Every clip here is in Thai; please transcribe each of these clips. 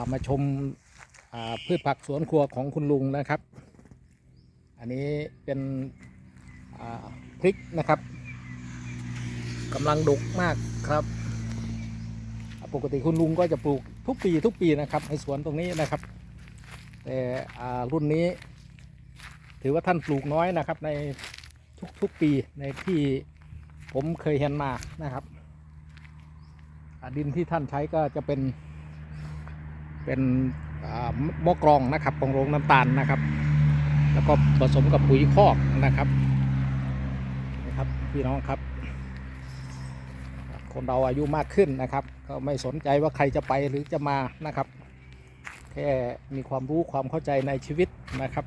ามาชมาพืชผักสวนครัวของคุณลุงนะครับ อันนี้เป็นพริกนะครับกำลังดกมากครับ ปกติคุณลุงก็จะปลูกทุกปีทุกปีนะครับในสวนตรงนี้นะครับ แต่อารุ่นนี้ ถือว่าท่านปลูกน้อยนะครับในทุกๆปีในที่ผมเคยเห็นมานะครับดินที่ท่านใช้ก็จะเป็น เป็นอ่ามอกรองนะครับของโรงน้ำตาลนะครับ แล้วก็ผสมกับปุ๋ยคอกนะครับนะครับพี่น้องครับ คนเราอายุมากขึ้นนะครับ ก็ไม่สนใจว่าใครจะไปหรือจะมานะครับ แค่มีความรู้ความเข้าใจในชีวิตนะครับ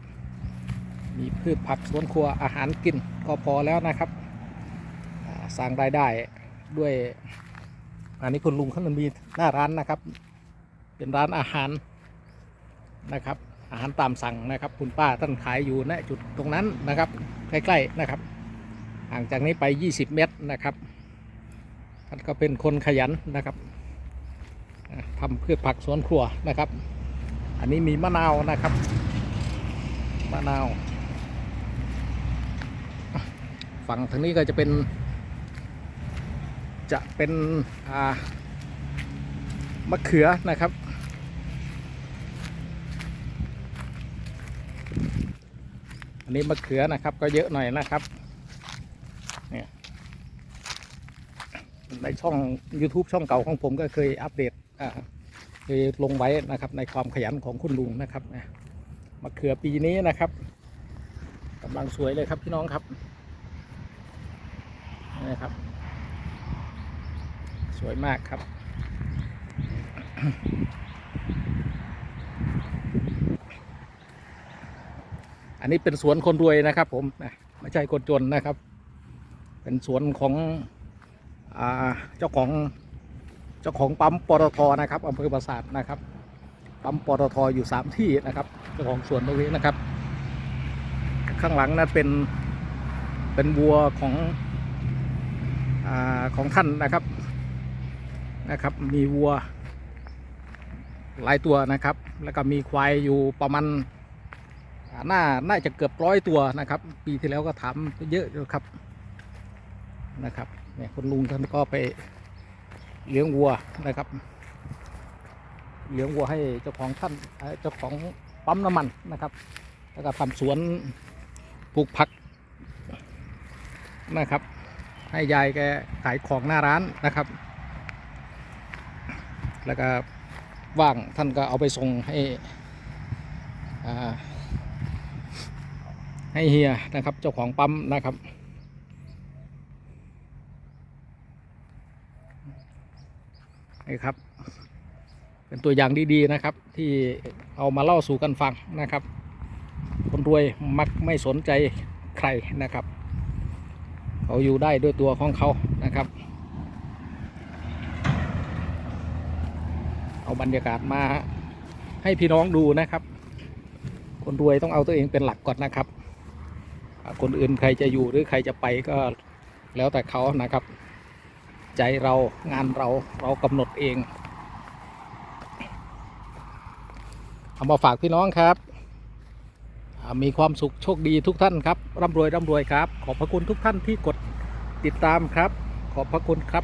มีพืชผักสวนครัวอาหารกินก็พอแล้วนะครับสร้างรายได้ด้วยอันนี้คุณลุงเขามีหน้าร้านนะครับ เป็นร้านอาหารนะครับ อาหารตามสั่งนะครับ คุณป้าท่านขายอยู่ณจุดตรงนั้นนะครับ ใกล้ๆนะครับห่างจากนี้ไป 20 เมตรนะครับท่านก็เป็นคนขยันนะครับทำพืชผักสวนครัวนะครับ อันนี้มีมะนาวนะครับ มะนาว ฝั่งทางนี้ก็จะเป็น จะเป็นอ่า มะเขือนะครับ อันนี้มะเขือนะครับก็เยอะหน่อยนะครับเนี่ยในช่อง YouTube ช่องเก่าของผมก็เคยอัปเดตเคยลงไว้นะครับในความขยันของคุณลุงนะครับมะเขือปีนี้นะครับกำลังสวยเลยครับพี่น้องครับนี่นะครับ สวยมากครับ อันนี้เป็นสวนคนรวยนะครับ ผมนะไม่ใช่คนจนนะครับ เป็นสวนของอเจ้าของเจ้าของปั๊มปตทนะครับอำเภอปราสาทนะครับปั๊มปตทอยู่สามที่นะครับเจ้าของสวนตรงนี้นะครับ ข้างหลังนั้นเป็นเป็นวัวของอของท่านนะครับนะครับ มีวัว หลายตัวนะครับ แล้วก็มีควายอยู่ประมาณน่าน่าจะเกือบร้อยตัวนะครับ ปีที่แล้วก็ทำเยอะอยู่ครับนะครับเนี่ยคุณลุงท่านก็ไปเลี้ยงวัวนะครับ เลี้ยงวัวให้เจ้าของท่านเจ้าของปั๊มน้ำมันนะครับ แล้วก็ทำสวนปลูกผักนะครับ ให้ยายแกขายของหน้าร้านนะครับ แล้วก็ ว่างท่านก็เอาไปส่งให้ให้เฮียนะครับเจ้าของปั๊มนะครับนี่ครับ เป็นตัวอย่างดีๆนะครับ ที่เอามาเล่าสู่กันฟังนะครับ คนรวยมักไม่สนใจใครนะครับ เขาอยู่ได้ด้วยตัวของเขานะครับ เอาบรรยากาศมาให้พี่น้องดูนะครับ คนรวยต้องเอาตัวเองเป็นหลักก่อนนะครับ คนอื่นใครจะอยู่หรือใครจะไปก็แล้วแต่เขานะครับ ใจเรางานเราเรากำหนดเองเอามาฝากพี่น้องครับมีความสุขโชคดีทุกท่านครับร่ำรวยร่ำรวยครับ ขอบพระคุณทุกท่านที่กดติดตามครับ ขอบพระคุณครับ